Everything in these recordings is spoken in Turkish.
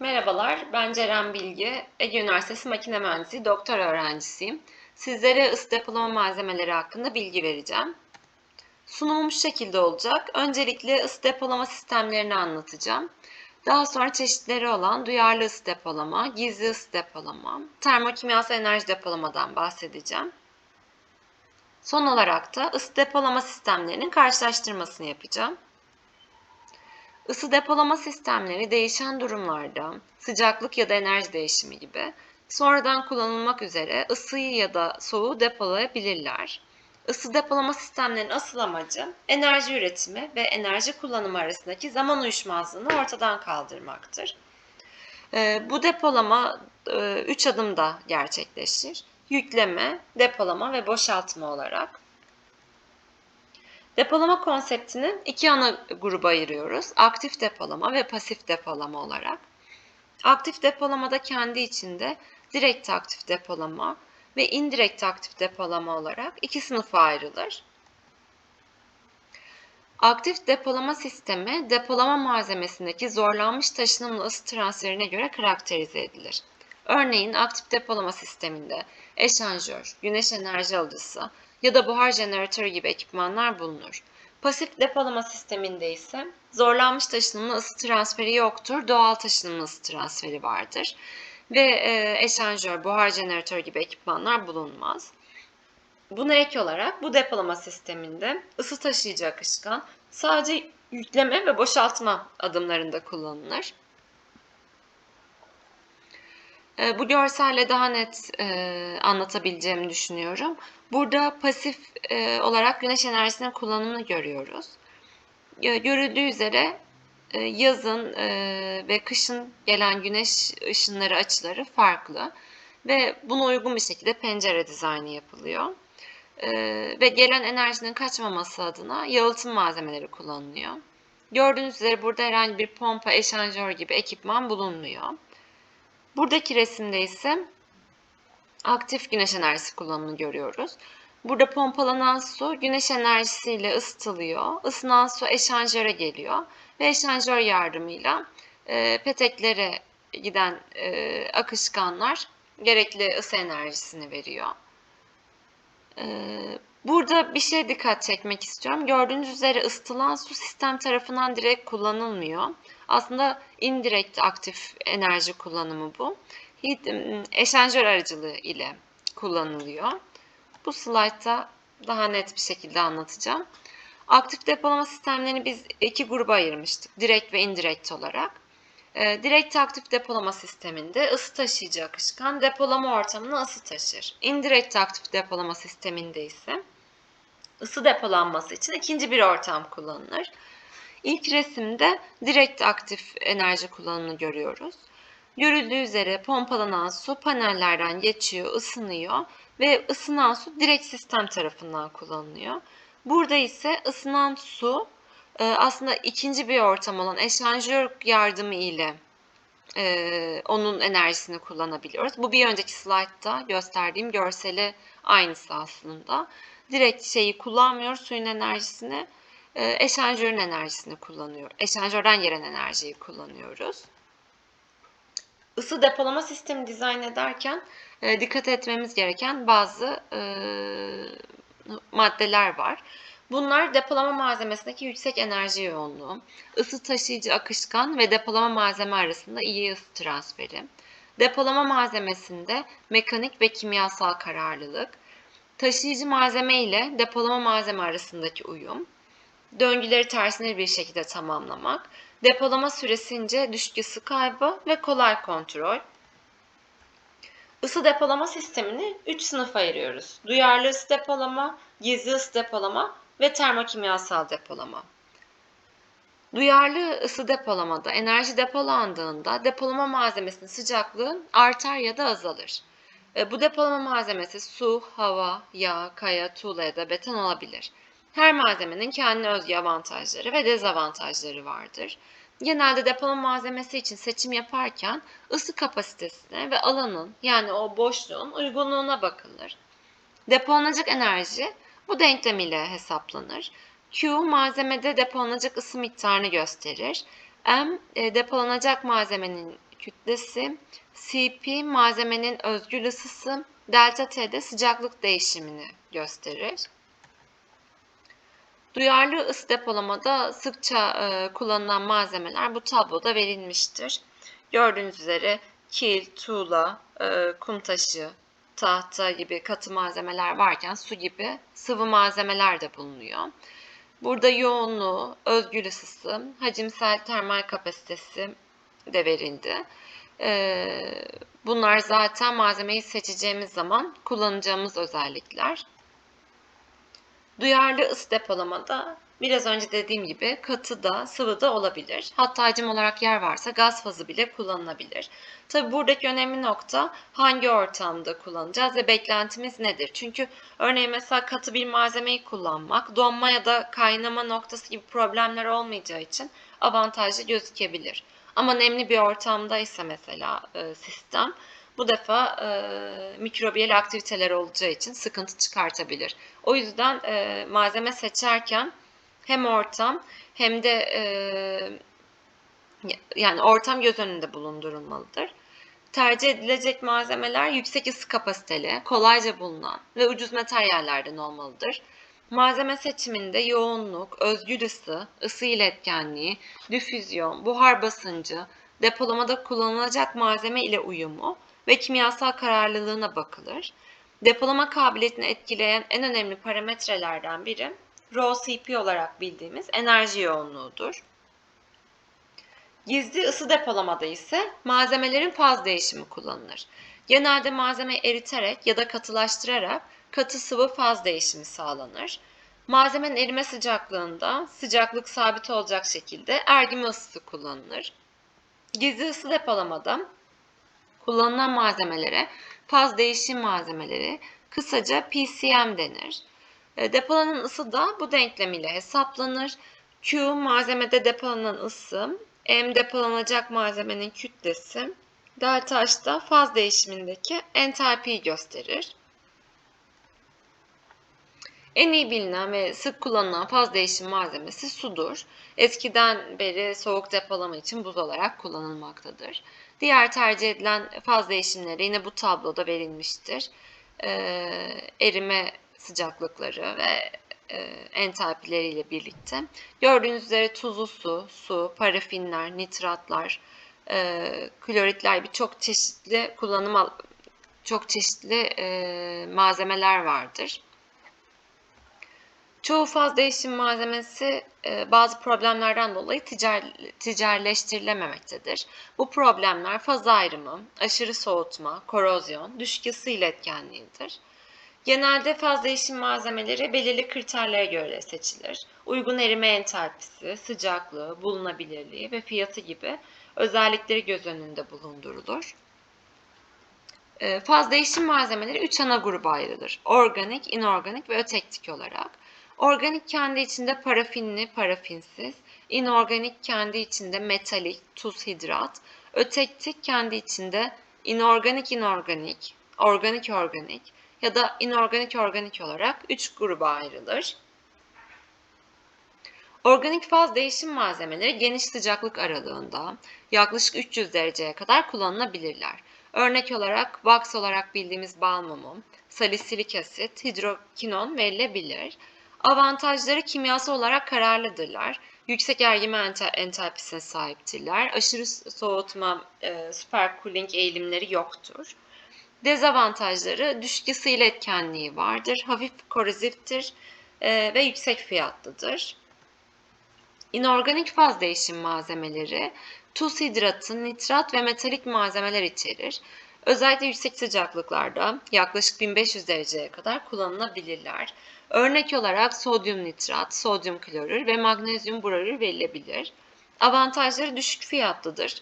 Merhabalar, ben Ceren Bilgi, Ege Üniversitesi Makine Mühendisliği doktor öğrencisiyim. Sizlere ısı depolama malzemeleri hakkında bilgi vereceğim. Sunumum şu şekilde olacak. Öncelikle ısı depolama sistemlerini anlatacağım. Daha sonra çeşitleri olan duyarlı ısı depolama, gizli ısı depolama, termokimyasal enerji depolamadan bahsedeceğim. Son olarak da ısı depolama sistemlerinin karşılaştırmasını yapacağım. Isı depolama sistemleri değişen durumlarda, sıcaklık ya da enerji değişimi gibi sonradan kullanılmak üzere ısıyı ya da soğuğu depolayabilirler. Isı depolama sistemlerinin asıl amacı enerji üretimi ve enerji kullanımı arasındaki zaman uyuşmazlığını ortadan kaldırmaktır. Ee, Bu depolama 3 adımda gerçekleşir. Yükleme, depolama ve boşaltma olarak. Depolama konseptini iki ana gruba ayırıyoruz. Aktif depolama ve pasif depolama olarak. Aktif depolamada kendi içinde direkt aktif depolama ve indirekt aktif depolama olarak iki sınıfa ayrılır. Aktif depolama sistemi depolama malzemesindeki zorlanmış taşınımla ısı transferine göre karakterize edilir. Örneğin aktif depolama sisteminde eşanjör, güneş enerji alıcısı ya da buhar jeneratörü gibi ekipmanlar bulunur. Pasif depolama sisteminde ise zorlanmış taşınımlı ısı transferi yoktur, doğal taşınımlı ısı transferi vardır. Ve e, eşanjör, buhar jeneratörü gibi ekipmanlar bulunmaz. Buna ek olarak bu depolama sisteminde ısı taşıyıcı akışkan sadece yükleme ve boşaltma adımlarında kullanılır. E, Bu görselle daha net e, anlatabileceğimi düşünüyorum. Burada pasif e, olarak güneş enerjisinin kullanımını görüyoruz. E, Görüldüğü üzere e, yazın ve kışın gelen güneş ışınları açıları farklı ve buna uygun bir şekilde pencere dizaynı yapılıyor. E, Ve gelen enerjinin kaçmaması adına yalıtım malzemeleri kullanılıyor. Gördüğünüz üzere burada herhangi bir pompa, eşanjör gibi ekipman bulunmuyor. Buradaki resimde ise aktif güneş enerjisi kullanımını görüyoruz. Burada pompalanan su güneş enerjisiyle ısıtılıyor. Isınan su eşanjöre geliyor ve eşanjör yardımıyla e, peteklere giden e, akışkanlar gerekli ısı enerjisini veriyor. E, burada bir şey dikkat çekmek istiyorum. Gördüğünüz üzere ısıtılan su sistem tarafından direkt kullanılmıyor. Aslında indirekt aktif enerji kullanımı bu. Heat, eşanjör aracılığı ile kullanılıyor. Bu slaytta daha net bir şekilde anlatacağım. Aktif depolama sistemlerini biz iki gruba ayırmıştık. Direkt ve indirekt olarak. Ee, direkt aktif depolama sisteminde ısı taşıyıcı akışkan depolama ortamına ısı taşır. Indirekt aktif depolama sisteminde ise ısı depolanması için ikinci bir ortam kullanılır. İlk resimde direkt aktif enerji kullanımını görüyoruz. Görüldüğü üzere pompalanan su panellerden geçiyor, ısınıyor ve ısınan su direkt sistem tarafından kullanılıyor. Burada ise ısınan su e, aslında ikinci bir ortam olan eşanjör yardımı ile e, onun enerjisini kullanabiliyoruz. Bu bir önceki slaytta gösterdiğim görseli aynısı aslında. Direkt şeyi kullanmıyoruz suyun enerjisini eşanjörün enerjisini kullanıyor. Eşanjörden gelen enerjiyi kullanıyoruz. Isı depolama sistemi dizayn ederken e, dikkat etmemiz gereken bazı e, maddeler var. Bunlar depolama malzemesindeki yüksek enerji yoğunluğu, ısı taşıyıcı akışkan ve depolama malzeme arasında iyi ısı transferi, depolama malzemesinde mekanik ve kimyasal kararlılık, taşıyıcı malzeme ile depolama malzeme arasındaki uyum, döngüleri tersine bir şekilde tamamlamak, depolama süresince düşük kaybı ve kolay kontrol. Isı depolama sistemini 3 sınıfa ayırıyoruz. Duyarlı ısı depolama, gizli ısı depolama ve termokimyasal depolama. Duyarlı ısı depolamada enerji depolandığında depolama malzemesinin sıcaklığı artar ya da azalır. E, Bu depolama malzemesi su, hava, yağ, kaya, tuğla ya da beton olabilir. Her malzemenin kendine özgü avantajları ve dezavantajları vardır. Genelde depolama malzemesi için seçim yaparken ısı kapasitesine ve alanın yani o boşluğun uygunluğuna bakılır. Depolanacak enerji bu denklem ile hesaplanır. Q malzemede depolanacak ısı miktarını gösterir. M e, depolanacak malzemenin kütlesi, Cp malzemenin özgül ısısı, delta T de sıcaklık değişimini gösterir. Duyarlı ısı depolamada sıkça e, kullanılan malzemeler bu tabloda verilmiştir. Gördüğünüz üzere kil, tuğla, e, kum taşı, tahta gibi katı malzemeler varken su gibi sıvı malzemeler de bulunuyor. Burada yoğunluğu, özgül ısısı, hacimsel termal kapasitesi de verildi. Ee, bunlar zaten malzemeyi seçeceğimiz zaman kullanacağımız özellikler. Duyarlı ısı depolamada biraz önce dediğim gibi katı da sıvı da olabilir. Hatta hacim olarak yer varsa gaz fazı bile kullanılabilir. Tabi buradaki önemli nokta hangi ortamda kullanacağız ve beklentimiz nedir? Çünkü örneğin mesela katı bir malzemeyi kullanmak donma ya da kaynama noktası gibi problemler olmayacağı için avantajlı gözükebilir. Ama nemli bir ortamdaysa mesela e, sistem bu defa e, mikrobiyal aktiviteler olacağı için sıkıntı çıkartabilir. O yüzden e, malzeme seçerken hem ortam hem de e, yani ortam göz önünde bulundurulmalıdır. Tercih edilecek malzemeler yüksek ısı kapasiteli, kolayca bulunan ve ucuz materyallerden olmalıdır. Malzeme seçiminde yoğunluk, özgül ısı, ısı iletkenliği, difüzyon, buhar basıncı, depolamada kullanılacak malzeme ile uyumu ve kimyasal kararlılığına bakılır. Depolama kabiliyetini etkileyen en önemli parametrelerden biri ρCp olarak bildiğimiz enerji yoğunluğudur. Gizli ısı depolamada ise malzemelerin faz değişimi kullanılır. Genelde malzemeyi eriterek ya da katılaştırarak katı sıvı faz değişimi sağlanır. Malzemenin erime sıcaklığında sıcaklık sabit olacak şekilde ergime ısısı kullanılır. Gizli ısı depolamada kullanılan malzemelere faz değişim malzemeleri kısaca PCM denir. E, depolanan ısı da bu denklem ile hesaplanır. Q malzemede depolanan ısı, M depolanacak malzemenin kütlesi, delta H da faz değişimindeki entalpiyi gösterir. En iyi bilinen ve sık kullanılan faz değişim malzemesi sudur. Eskiden beri soğuk depolama için buz olarak kullanılmaktadır. Diğer tercih edilen faz değişimleri yine bu tabloda verilmiştir. Ee, erime sıcaklıkları ve e, entalpileriyle birlikte. Gördüğünüz üzere tuzlu su, su, parafinler, nitratlar, e, kloritler birçok çeşitli kullanım çok çeşitli e, malzemeler vardır. Çoğu faz değişim malzemesi e, bazı problemlerden dolayı ticari, ticarileştirilememektedir. Bu problemler faz ayrımı, aşırı soğutma, korozyon, düşük ısı iletkenliğidir. Genelde faz değişim malzemeleri belirli kriterlere göre seçilir. Uygun erime entalpisi, sıcaklığı, bulunabilirliği ve fiyatı gibi özellikleri göz önünde bulundurulur. E, faz değişim malzemeleri 3 ana gruba ayrılır. Organik, inorganik ve ötektik olarak. Organik kendi içinde parafinli, parafinsiz. inorganik kendi içinde metalik, tuz hidrat. Ötektik kendi içinde inorganik inorganik, organik organik ya da inorganik organik olarak 3 gruba ayrılır. Organik faz değişim malzemeleri geniş sıcaklık aralığında yaklaşık 300 dereceye kadar kullanılabilirler. Örnek olarak wax olarak bildiğimiz bal mumu, salisilik asit, hidrokinon verilebilir. Avantajları kimyasal olarak kararlıdırlar. Yüksek ergime entalpisine sahiptirler. Aşırı soğutma, e, supercooling eğilimleri yoktur. Dezavantajları düşük ısı iletkenliği vardır, hafif koroziftir e, ve yüksek fiyatlıdır. İnorganik faz değişim malzemeleri tuz hidratı, nitrat ve metalik malzemeler içerir. Özellikle yüksek sıcaklıklarda yaklaşık 1500 dereceye kadar kullanılabilirler. Örnek olarak sodyum nitrat, sodyum klorür ve magnezyum borür verilebilir. Avantajları düşük fiyatlıdır.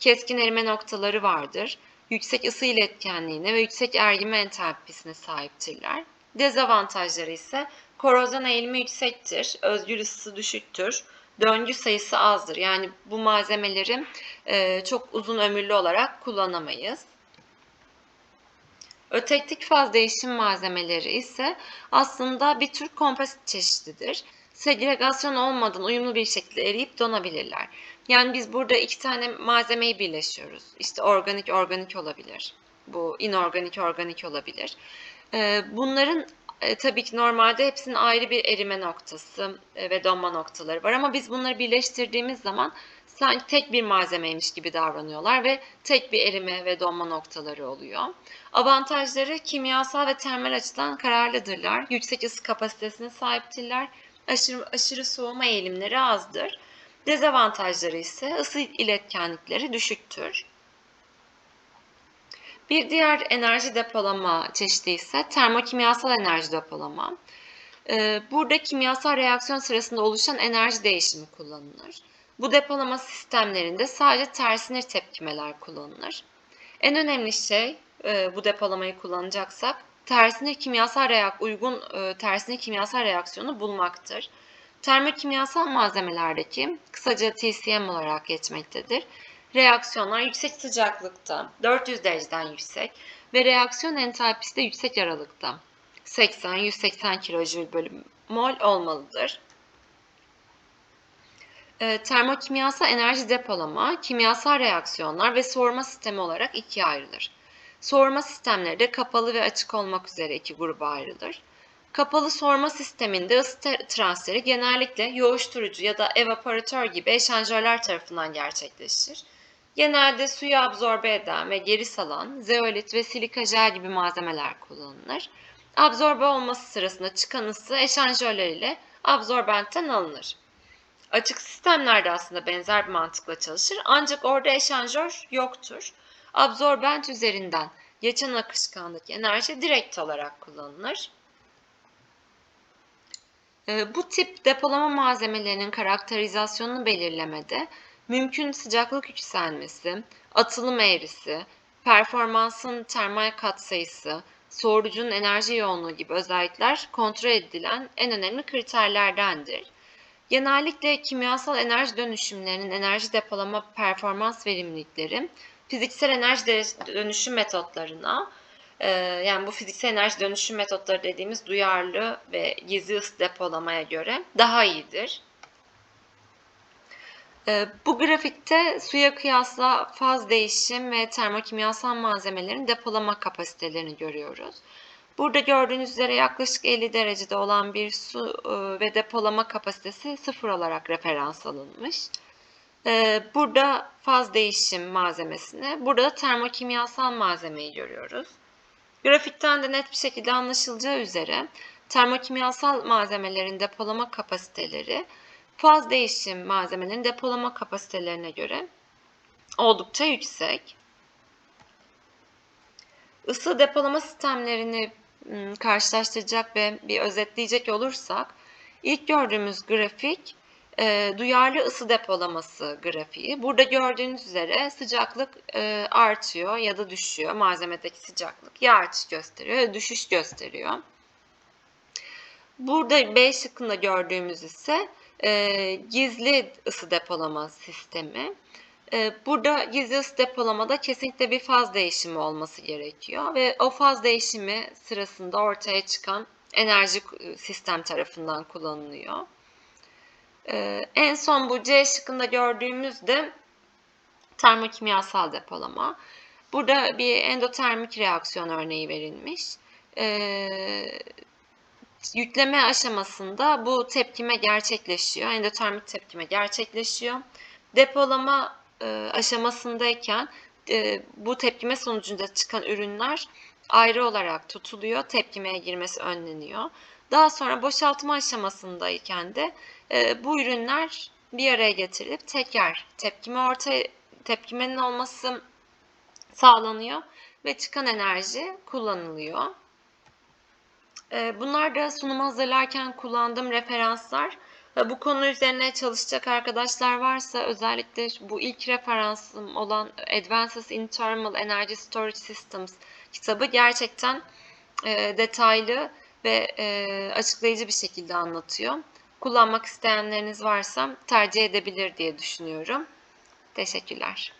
Keskin erime noktaları vardır. Yüksek ısı iletkenliğine ve yüksek ergime entalpisine sahiptirler. Dezavantajları ise korozyon eğilimi yüksektir, özgür ısısı düşüktür, döngü sayısı azdır. Yani bu malzemeleri çok uzun ömürlü olarak kullanamayız. Ötektik faz değişim malzemeleri ise aslında bir tür kompozit çeşididir. Segregasyon olmadan uyumlu bir şekilde eriyip donabilirler. Yani biz burada iki tane malzemeyi birleşiyoruz. İşte organik organik olabilir. Bu inorganik organik olabilir. Ee, bunların e, tabii ki normalde hepsinin ayrı bir erime noktası e, ve donma noktaları var ama biz bunları birleştirdiğimiz zaman sanki tek bir malzemeymiş gibi davranıyorlar ve tek bir erime ve donma noktaları oluyor. Avantajları kimyasal ve termal açıdan kararlıdırlar. Yüksek ısı kapasitesine sahiptirler. Aşırı, aşırı soğuma eğilimleri azdır. Dezavantajları ise ısı iletkenlikleri düşüktür. Bir diğer enerji depolama çeşidi ise termokimyasal enerji depolama. Ee, burada kimyasal reaksiyon sırasında oluşan enerji değişimi kullanılır. Bu depolama sistemlerinde sadece tersinir tepkimeler kullanılır. En önemli şey e, bu depolamayı kullanacaksak tersinir kimyasal reak uygun e, tersinir kimyasal reaksiyonu bulmaktır. Termokimyasal malzemelerdeki kısaca TCM olarak geçmektedir. Reaksiyonlar yüksek sıcaklıkta, 400 dereceden yüksek ve reaksiyon entalpisi de yüksek aralıkta. 80-180 kilojül bölü mol olmalıdır. E, termokimyasal enerji depolama, kimyasal reaksiyonlar ve soğurma sistemi olarak ikiye ayrılır. Soğurma sistemleri de kapalı ve açık olmak üzere iki gruba ayrılır. Kapalı soğurma sisteminde ısı transferi genellikle yoğuşturucu ya da evaporatör gibi eşanjörler tarafından gerçekleşir. Genelde suyu absorbe eden ve geri salan zeolit ve silika jel gibi malzemeler kullanılır. Absorbe olması sırasında çıkan ısı eşanjörler ile absorbentten alınır. Açık sistemlerde aslında benzer bir mantıkla çalışır ancak orada eşanjör yoktur. Absorbent üzerinden geçen akışkandaki enerji direkt olarak kullanılır. Ee, bu tip depolama malzemelerinin karakterizasyonunu belirlemede mümkün sıcaklık yükselmesi, atılım eğrisi, performansın termal katsayısı, soğurucunun enerji yoğunluğu gibi özellikler kontrol edilen en önemli kriterlerdendir. Genellikle kimyasal enerji dönüşümlerinin enerji depolama performans verimlilikleri fiziksel enerji dönüşüm metotlarına e, yani bu fiziksel enerji dönüşüm metotları dediğimiz duyarlı ve gizli ısı depolamaya göre daha iyidir. E, bu grafikte suya kıyasla faz değişim ve termokimyasal malzemelerin depolama kapasitelerini görüyoruz. Burada gördüğünüz üzere yaklaşık 50 derecede olan bir su e, ve depolama kapasitesi sıfır olarak referans alınmış. E, burada faz değişim malzemesini, burada da termokimyasal malzemeyi görüyoruz. Grafikten de net bir şekilde anlaşılacağı üzere termokimyasal malzemelerin depolama kapasiteleri faz değişim malzemelerin depolama kapasitelerine göre oldukça yüksek. Isı depolama sistemlerini ıı, karşılaştıracak ve bir özetleyecek olursak ilk gördüğümüz grafik e, duyarlı ısı depolaması grafiği. Burada gördüğünüz üzere sıcaklık e, artıyor ya da düşüyor. Malzemedeki sıcaklık ya artış gösteriyor ya düşüş gösteriyor. Burada B şıkkında gördüğümüz ise e, gizli ısı depolama sistemi. E, burada gizli ısı depolamada kesinlikle bir faz değişimi olması gerekiyor ve o faz değişimi sırasında ortaya çıkan enerji sistem tarafından kullanılıyor. E, en son bu C şıkkında gördüğümüzde termokimyasal depolama. Burada bir endotermik reaksiyon örneği verilmiş. E, yükleme aşamasında bu tepkime gerçekleşiyor. Endotermik tepkime gerçekleşiyor. Depolama e, aşamasındayken e, bu tepkime sonucunda çıkan ürünler ayrı olarak tutuluyor. Tepkimeye girmesi önleniyor. Daha sonra boşaltma aşamasındayken de e, bu ürünler bir araya getirilip tekrar tepkime ortaya tepkimenin olması sağlanıyor ve çıkan enerji kullanılıyor. Ee, bunlar da sunum hazırlarken kullandığım referanslar. Bu konu üzerine çalışacak arkadaşlar varsa özellikle bu ilk referansım olan Advances in Thermal Energy Storage Systems kitabı gerçekten e, detaylı ve e, açıklayıcı bir şekilde anlatıyor. Kullanmak isteyenleriniz varsa tercih edebilir diye düşünüyorum. Teşekkürler.